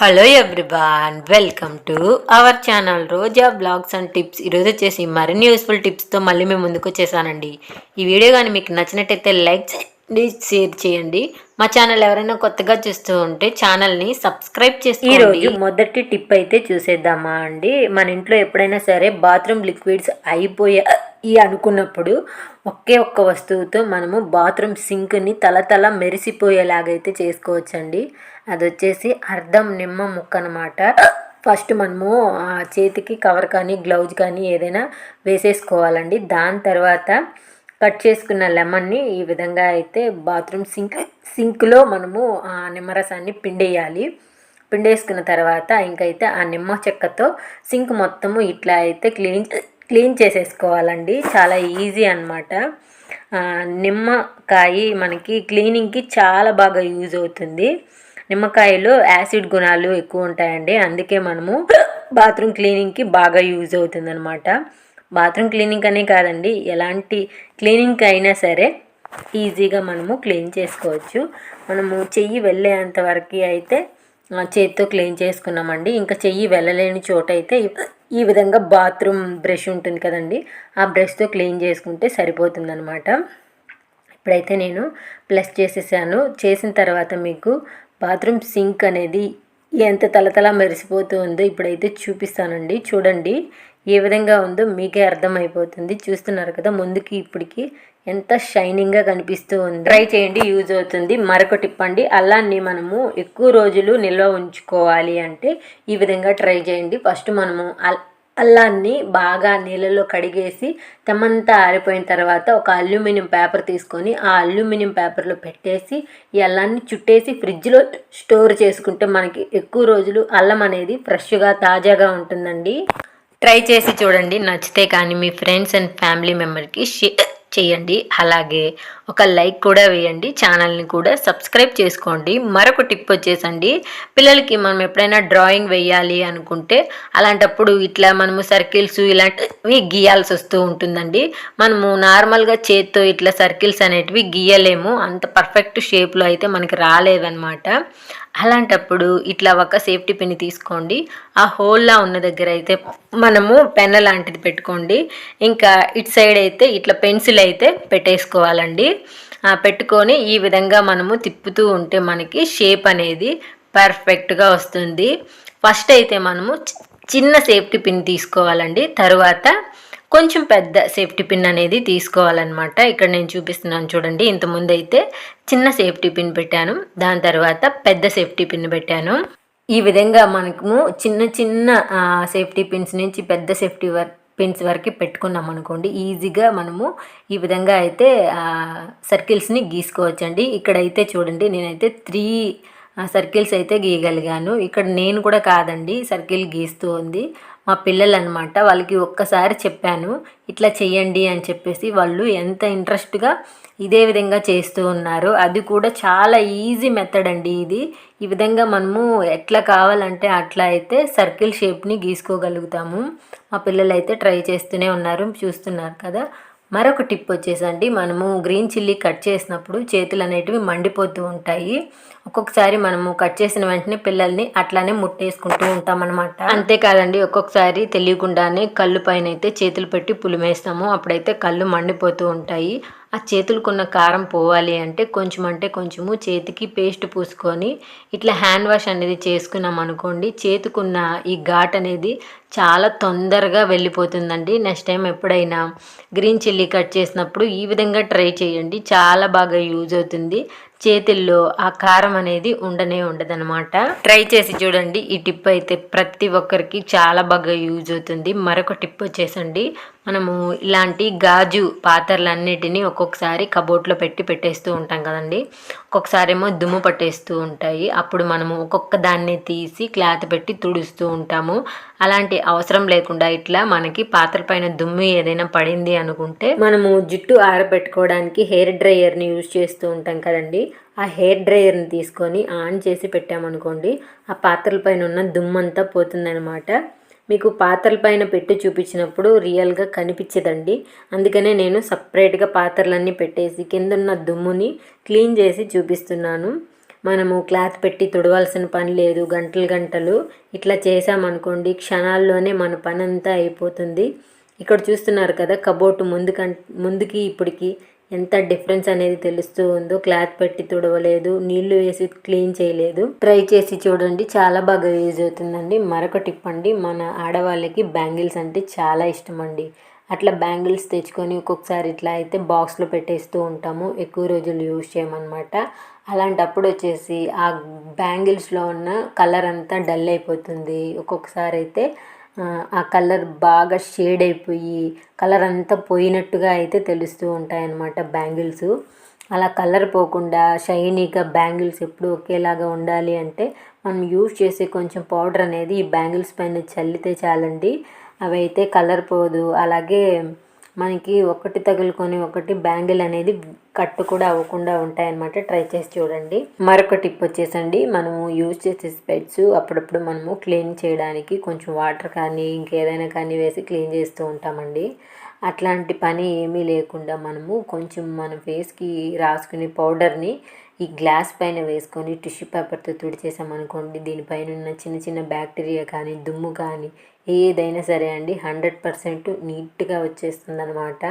Hello everyone welcome to our channel Roja blogs and tips. ఈరోజు వచ్చేసి మరిన్ని useful టిప్స్తో మళ్ళీ మేము ముందుకు వచ్చేసానండి. ఈ వీడియో కానీ మీకు నచ్చినట్టయితే లైక్ చేయండి షేర్ చేయండి. మా ఛానల్ ఎవరైనా కొత్తగా చూస్తూ ఉంటే ఛానల్ని సబ్స్క్రైబ్ చేసుకోండి. ఈరోజు మొదటి టిప్ అయితే చూసేద్దామా అండి. మన ఇంట్లో ఎప్పుడైనా సరే బాత్రూమ్ లిక్విడ్స్ అయిపోయాయి అనుకున్నప్పుడు ఒకే ఒక్క వస్తువుతో మనము బాత్రూమ్ సింక్ని తల తల మెరిసిపోయేలాగైతే చేసుకోవచ్చండి. అది వచ్చేసి అర్ధం నిమ్మ ముక్క అనమాట ఫస్ట్ మనము ఆ చేతికి కవర్ కానీ గ్లౌజ్ కానీ ఏదైనా వేసేసుకోవాలండి. దాని తర్వాత కట్ చేసుకున్న లెమన్ని ఈ విధంగా అయితే బాత్రూమ్ సింక్ సింక్లో మనము ఆ నిమ్మరసాన్ని పిండేయాలి. పిండేసుకున్న తర్వాత ఇంకైతే ఆ నిమ్మ చెక్కతో సింక్ మొత్తము ఇట్లా అయితే క్లీన్ క్లీన్ చేసేసుకోవాలండి. చాలా ఈజీ అనమాట నిమ్మకాయ మనకి క్లీనింగ్కి చాలా బాగా యూజ్ అవుతుంది. నిమ్మకాయలో యాసిడ్ గుణాలు ఎక్కువ ఉంటాయండి. అందుకే మనము బాత్రూమ్ క్లీనింగ్కి బాగా యూజ్ అవుతుందన్నమాట. బాత్రూమ్ క్లీనింగ్ అనే కాదండి ఎలాంటి క్లీనింగ్ అయినా సరే ఈజీగా మనము క్లీన్ చేసుకోవచ్చు. మనము చెయ్యి వెళ్ళేంత వరకు అయితే చేతితో క్లీన్ చేసుకున్నామండి. ఇంకా చెయ్యి వెళ్ళలేని చోట అయితే ఈ విధంగా బాత్రూమ్ బ్రష్ ఉంటుంది కదండి ఆ బ్రష్తో క్లీన్ చేసుకుంటే సరిపోతుందనమాట ఇప్పుడైతే నేను ప్లస్ చేసేసాను. చేసిన తర్వాత మీకు బాత్రూమ్ సింక్ అనేది ఎంత తలతల మెరిసిపోతూ ఉందో ఇప్పుడైతే చూపిస్తానండి. చూడండి ఏ విధంగా ఉందో మీకే అర్థమైపోతుంది. చూస్తున్నారు కదా ముందుకి ఇప్పటికి ఎంత షైనింగ్గా కనిపిస్తూ ఉంది. ట్రై చేయండి యూజ్ అవుతుంది. మరొక టిప్ అండి అల్లాన్ని మనము ఎక్కువ రోజులు నిల్వ ఉంచుకోవాలి అంటే ఈ విధంగా ట్రై చేయండి. ఫస్ట్ మనము అల్లాన్ని బాగా నీళ్ళలో కడిగేసి తెమ్మంతా ఆరిపోయిన తర్వాత ఒక అల్యూమినియం పేపర్ తీసుకొని ఆ అల్యూమినియం పేపర్లో పెట్టేసి ఈ అల్లాన్ని చుట్టేసి ఫ్రిడ్జ్లో స్టోర్ చేసుకుంటే మనకి ఎక్కువ రోజులు అల్లం అనేది ఫ్రెష్గా తాజాగా ఉంటుందండి. ట్రై చేసి చూడండి. నచ్చితే కానీ మీ ఫ్రెండ్స్ అండ్ ఫ్యామిలీ మెంబర్కి షేర్ చేయండి. అలాగే ఒక లైక్ కూడా వేయండి ఛానల్ని కూడా సబ్స్క్రైబ్ చేసుకోండి. మరొక టిప్ వచ్చేసండి పిల్లలకి మనం ఎప్పుడైనా డ్రాయింగ్ వేయాలి అనుకుంటే అలాంటప్పుడు ఇట్లా మనము సర్కిల్స్ ఇలాంటివి గీయాల్సి వస్తూ ఉంటుందండి. మనము నార్మల్గా చేత్తో ఇట్లా సర్కిల్స్ అనేటివి గీయలేము. అంత పర్ఫెక్ట్ షేప్లో అయితే మనకి రాలేదన్నమాట. అలాంటప్పుడు ఇట్లా ఒక సేఫ్టీ పిన్ తీసుకోండి. ఆ హోల్లా ఉన్న దగ్గర అయితే మనము పెన్ లాంటిది పెట్టుకోండి. ఇంకా ఇటు సైడ్ అయితే ఇట్లా పెన్సిల్ అయితే పెట్టేసుకోవాలండి. పెట్టుకొని ఈ విధంగా మనము తిప్పుతూ ఉంటే మనకి షేప్ అనేది పర్ఫెక్ట్గా వస్తుంది. ఫస్ట్ అయితే మనము చిన్న సేఫ్టీ పిన్ తీసుకోవాలండి. తర్వాత కొంచెం పెద్ద సేఫ్టీ పిన్ అనేది తీసుకోవాలన్నమాట. ఇక్కడ నేను చూపిస్తున్నాను చూడండి. ఇంతకుముందు అయితే చిన్న సేఫ్టీ పిన్ పెట్టాను. దాని తర్వాత పెద్ద సేఫ్టీ పిన్ పెట్టాను. ఈ విధంగా మనము చిన్న చిన్న సేఫ్టీ పిన్స్ నుంచి పెద్ద సేఫ్టీ వర్క్ పిన్స్ వరకు పెట్టుకున్నాం అనుకోండి ఈజీగా మనము ఈ విధంగా అయితే సర్కిల్స్ని గీసుకోవచ్చండి. ఇక్కడైతే చూడండి నేనైతే త్రీ సర్కిల్స్ అయితే గీయగలిగాను. ఇక్కడ నేను కూడా కాదండి సర్కిల్ గీస్తూ ఉంది. మా పిల్లలు అనమాట వాళ్ళకి ఒక్కసారి చెప్పాను ఇట్లా చెయ్యండి అని చెప్పేసి వాళ్ళు ఎంత ఇంట్రెస్ట్గా ఇదే విధంగా చేస్తూ ఉన్నారు అది కూడా చాలా ఈజీ మెథడ్ అండి ఇది. ఈ విధంగా మనము ఎట్లా కావాలంటే అట్లా అయితే సర్కిల్ షేప్ని గీసుకోగలుగుతాము. మా పిల్లలు అయితే ట్రై చేస్తూనే ఉన్నారు చూస్తున్నారు కదా. మరొక టిప్ వచ్చేసండి. మనము గ్రీన్ చిల్లీ కట్ చేసినప్పుడు చేతులు అనేటివి మండిపోతూ ఉంటాయి. ఒక్కొక్కసారి మనము కట్ చేసిన వెంటనే పిల్లల్ని అట్లానే ముట్టేసుకుంటూ ఉంటాం అనమాట అంతేకాదండి ఒక్కొక్కసారి తెలియకుండానే కళ్ళు పైన అయితే చేతులు పెట్టి పులిమేస్తాము. అప్పుడైతే కళ్ళు మండిపోతూ ఉంటాయి. ఆ చేతులకున్న కారం పోవాలి అంటే కొంచెం అంటే కొంచెము చేతికి పేస్ట్ పూసుకొని ఇట్లా హ్యాండ్ వాష్ అనేది చేసుకున్నాం అనుకోండి చేతికున్న ఈ ఘాట్ అనేది చాలా తొందరగా వెళ్ళిపోతుందండి. నెక్స్ట్ టైం ఎప్పుడైనా గ్రీన్ చిల్లీ కట్ చేసినప్పుడు ఈ విధంగా ట్రై చేయండి. చాలా బాగా యూజ్ అవుతుంది. చేతుల్లో ఆ కారం అనేది ఉండనే ఉండదనమాట ట్రై చేసి చూడండి. ఈ టిప్ అయితే ప్రతి ఒక్కరికి చాలా బాగా యూజ్ అవుతుంది. మరొక టిప్ వచ్చేసండి. మనము ఇలాంటి గాజు పాత్రలన్నిటినీ ఒక్కొక్కసారి కబోర్డ్లో పెట్టి పెట్టేస్తూ ఉంటాం కదండి. ఒక్కొక్కసారి ఏమో దుమ్ము పట్టేస్తూ ఉంటాయి. అప్పుడు మనము ఒక్కొక్క దాన్ని తీసి క్లాత్ పెట్టి తుడుస్తూ ఉంటాము. అలాంటి అవసరం లేకుండా ఇట్లా మనకి పాత్ర పైన దుమ్ము ఏదైనా పడింది అనుకుంటే మనము జుట్టు ఆరబెట్టుకోవడానికి హెయిర్ డ్రైయర్ని యూజ్ చేస్తూ ఉంటాం కదండి. ఆ హెయిర్ డ్రైయర్ని తీసుకొని ఆన్ చేసి పెట్టామనుకోండి ఆ పాత్రల పైన ఉన్న దుమ్మంతా పోతుందనమాట మీకు పాత్రల పైన పెట్టి చూపించినప్పుడు రియల్గా కనిపించదండి. అందుకనే నేను సపరేట్గా పాత్రలన్నీ పెట్టేసి కిందన్న దుమ్ముని క్లీన్ చేసి చూపిస్తున్నాను. మనము క్లాత్ పెట్టి తుడవాల్సిన పని లేదు. గంటలు గంటలు ఇట్లా చేసామనుకోండి క్షణాల్లోనే మన పని అంతా అయిపోతుంది. ఇక్కడ చూస్తున్నారు కదా కబోర్డ్ ముందు ముందుకి ఇప్పటికి ఎంత డిఫరెన్స్ అనేది తెలుస్తూ ఉందో. క్లాత్ పెట్టి తుడవలేదు నీళ్ళు వేసి క్లీన్ చేయలేదు. ట్రై చేసి చూడండి చాలా బాగా యూజ్ అవుతుందండి. మరొక టిప్ అండి మన ఆడవాళ్ళకి బ్యాంగిల్స్ అంటే చాలా ఇష్టం అండి. అట్లా బ్యాంగిల్స్ తెచ్చుకొని ఒక్కొక్కసారి ఇట్లా అయితే బాక్స్లో పెట్టేస్తూ ఉంటాము ఎక్కువ రోజులు యూజ్ చేయమన్నమాట. అలాంటప్పుడు వచ్చేసి ఆ బ్యాంగిల్స్లో ఉన్న కలర్ అంతా డల్ అయిపోతుంది. ఒక్కొక్కసారి అయితే ఆ కలర్ బాగా షేడ్ అయిపోయి కలర్ అంతా పోయినట్టుగా అయితే తెలుస్తూ ఉంటాయన్నమాట బ్యాంగిల్స్. అలా కలర్ పోకుండా షైనీగా బ్యాంగిల్స్ ఎప్పుడు ఒకేలాగా ఉండాలి అంటే మనం యూజ్ చేసే కొంచెం పౌడర్ అనేది ఈ బ్యాంగిల్స్ పైన చల్లితే చాలండి. అవి అయితే కలర్ పోదు. అలాగే మనకి ఒకటి తగులుకొని ఒకటి బ్యాంగిల్ అనేది కట్టు కూడా అవ్వకుండా ఉంటాయన్నమాట. ట్రై చేసి చూడండి. మరొక టిప్ వచ్చేసండి. మనము యూజ్ చేసే స్పెట్స్ అప్పుడప్పుడు మనము క్లీన్ చేయడానికి కొంచెం వాటర్ కానీ ఇంకేదైనా కానీ వేసి క్లీన్ చేస్తూ ఉంటామండి. అట్లాంటి పని ఏమీ లేకుండా మనము కొంచెం మన ఫేస్కి రాసుకునే పౌడర్ని ఈ గ్లాస్ పైన వేసుకొని టిష్యూ పేపర్తో తుడిచేసామనుకోండి దీనిపైన ఉన్న చిన్న చిన్న బ్యాక్టీరియా కానీ దుమ్ము కానీ ఏదైనా సరే అండి హండ్రెడ్ పర్సెంట్ నీట్గా వచ్చేస్తుంది అనమాట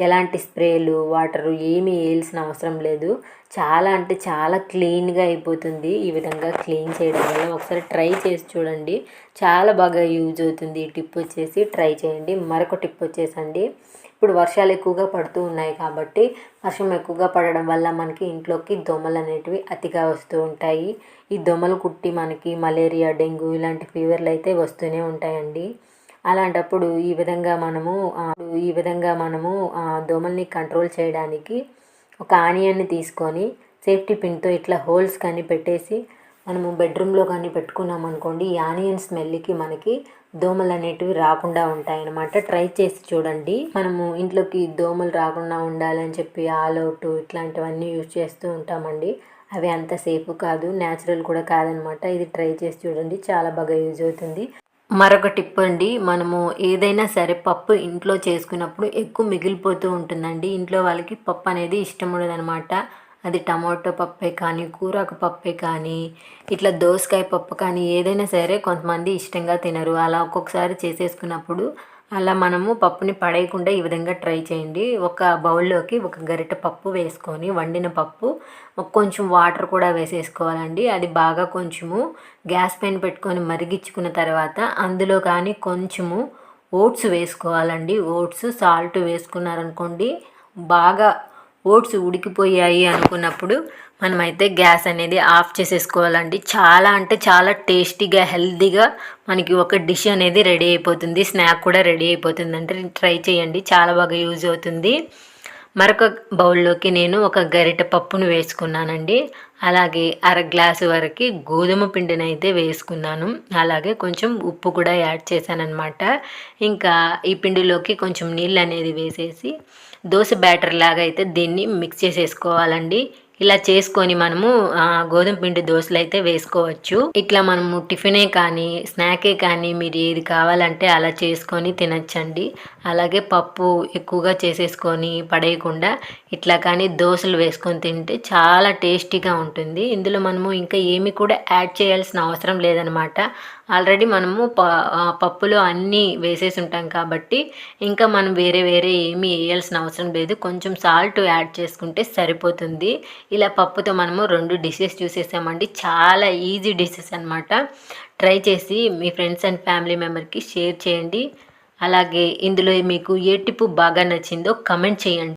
ఎలాంటి స్ప్రేలు వాటరు ఏమీ వేయాల్సిన అవసరం లేదు. చాలా అంటే చాలా క్లీన్గా అయిపోతుంది. ఈ విధంగా క్లీన్ చేయడం వల్ల ఒకసారి ట్రై చేసి చూడండి. చాలా బాగా యూజ్ అవుతుంది. ఈ టిప్ వచ్చేసి ట్రై చేయండి. మరొక టిప్ వచ్చేసండి. ఇప్పుడు వర్షాలు ఎక్కువగా పడుతూ ఉన్నాయి కాబట్టి వర్షం ఎక్కువగా పడడం వల్ల మనకి ఇంట్లోకి దోమలు అనేటివి అతిగా వస్తూ ఉంటాయి. ఈ దోమలు కుట్టి మనకి మలేరియా డెంగ్యూ ఇలాంటి ఫీవర్లు అయితే వస్తూనే ఉంటాయండి. అలాంటప్పుడు ఈ విధంగా మనము ఈ విధంగా మనము దోమల్ని కంట్రోల్ చేయడానికి ఒక ఆనియన్ని తీసుకొని సేఫ్టీ పిన్తో ఇట్లా హోల్స్ కానీ పెట్టేసి మనము బెడ్రూమ్లో కానీ పెట్టుకున్నాం అనుకోండి ఈ ఆనియన్ స్మెల్కి మనకి దోమలు అనేటివి రాకుండా ఉంటాయి అన్నమాట ట్రై చేసి చూడండి. మనము ఇంట్లోకి దోమలు రాకుండా ఉండాలని చెప్పి ఆల్ అవుట్ ఇట్లాంటివన్నీ యూజ్ చేస్తూ ఉంటామండి. అవి అంత సేఫ్ కాదు న్యాచురల్ కూడా కాదనమాట ఇది ట్రై చేసి చూడండి. చాలా బాగా యూజ్ అవుతుంది. మరొక టిప్ అండి మనము ఏదైనా సరే పప్పు ఇంట్లో చేసుకున్నప్పుడు ఎక్కువ మిగిలిపోతూ ఉంటుందండి. ఇంట్లో వాళ్ళకి పప్పు అనేది ఇష్టం ఉండదనమాట అది టమాటో పప్పే కానీ కూరకు పప్పే కానీ ఇట్లా దోసకాయ పప్పు కానీ ఏదైనా సరే కొంతమంది ఇష్టంగా తినరు. అలా ఒక్కొక్కసారి చేసేసుకున్నప్పుడు అలా మనము పప్పుని పడేయకుండా ఈ విధంగా ట్రై చేయండి. ఒక బౌల్లోకి ఒక గరిటె పప్పు వేసుకొని వండిన పప్పు కొంచెం వాటర్ కూడా వేసేసుకోవాలండి. అది బాగా కొంచెము గ్యాస్ పైన పెట్టుకొని మరిగించుకున్న తర్వాత అందులో కానీ కొంచెము ఓట్స్ వేసుకోవాలండి. ఓట్స్ సాల్ట్ వేసుకున్నారనుకోండి బాగా ఓట్స్ ఉడికిపోయాయి అనుకున్నప్పుడు మనమైతే గ్యాస్ అనేది ఆఫ్ చేసేసుకోవాలండి. చాలా అంటే చాలా టేస్టీగా హెల్తీగా మనకి ఒక డిష్ అనేది రెడీ అయిపోతుంది. స్నాక్ కూడా రెడీ అయిపోతుంది అంటే ట్రై చేయండి. చాలా బాగా యూజ్ అవుతుంది. మరొక బౌల్లోకి నేను ఒక గరిటె పప్పును వేసుకున్నానండి. అలాగే అర గ్లాసు వరకు గోధుమ పిండిని అయితే వేసుకున్నాను. అలాగే కొంచెం ఉప్పు కూడా యాడ్ చేశానమాట ఇంకా ఈ పిండిలోకి కొంచెం నీళ్ళు అనేది వేసేసి దోశ బ్యాటర్ లాగా అయితే దీన్ని మిక్స్ చేసేసుకోవాలండి. ఇలా చేసుకొని మనము గోధుమ పిండి దోశలు అయితే వేసుకోవచ్చు. ఇట్లా మనము టిఫినే కానీ స్నాకే కానీ మీరు ఏది కావాలంటే అలా చేసుకొని తినచ్చండి. అలాగే పప్పు ఎక్కువగా చేసేసుకొని పడేయకుండా ఇట్లా కానీ దోశలు వేసుకొని తింటే చాలా టేస్టీగా ఉంటుంది. ఇందులో మనము ఇంకా ఏమి కూడా యాడ్ చేయాల్సిన అవసరం లేదనమాట. ఆల్రెడీ మనము ప పప్పులో అన్నీ వేసేసి ఉంటాం కాబట్టి ఇంకా మనం వేరే వేరే ఏమీ వేయాల్సిన అవసరం లేదు. కొంచెం సాల్ట్ యాడ్ చేసుకుంటే సరిపోతుంది. ఇలా పప్పుతో మనము రెండు డిషెస్ చూసేసామండి. చాలా ఈజీ డిషెస్ అనమాట ట్రై చేసి మీ ఫ్రెండ్స్ అండ్ ఫ్యామిలీ మెంబర్కి షేర్ చేయండి. అలాగే ఇందులో మీకు ఏ టిప్పు బాగా నచ్చిందో కమెంట్ చేయండి.